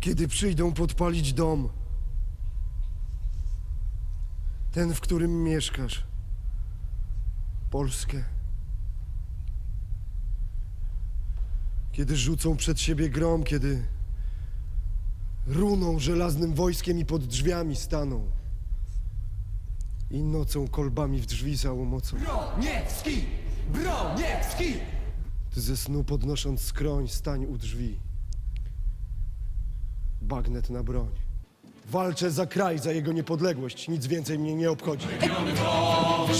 Kiedy przyjdą podpalić dom, ten, w którym mieszkasz, Polskę. Kiedy rzucą przed siebie grom, kiedy runą żelaznym wojskiem i pod drzwiami staną. I nocą kolbami w drzwi załomocą. Broniewski! Broniewski! Ty ze snu podnosząc skroń, stań u drzwi. Bagnet na broń. Walczę za kraj, za jego niepodległość. Nic więcej mnie nie obchodzi.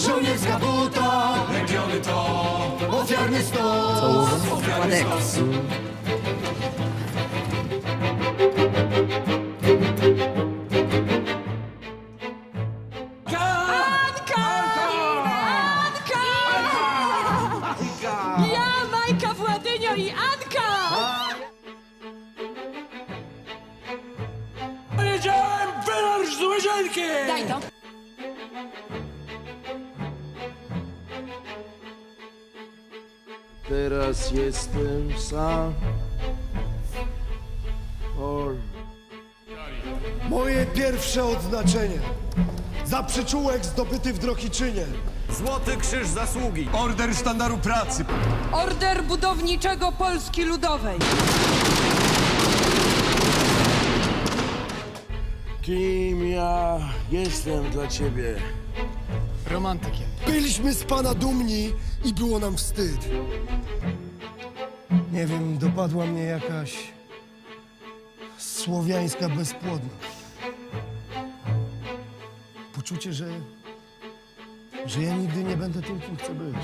Żołnierska buta! Legiony to Ofiarny stos! ofiary stos. Daj to. Teraz jestem sam. Ol. Moje pierwsze odznaczenie. Za przyczółek zdobyty w Drohiczynie. Złoty Krzyż Zasługi. Order Sztandaru Pracy. Order Budowniczego Polski Ludowej. Kim ja jestem dla ciebie? Byliśmy z pana dumni i było nam wstyd. Nie wiem, dopadła mnie jakaś słowiańska bezpłodność. Poczucie, że, że ja nigdy nie będę tym, kim chcę być.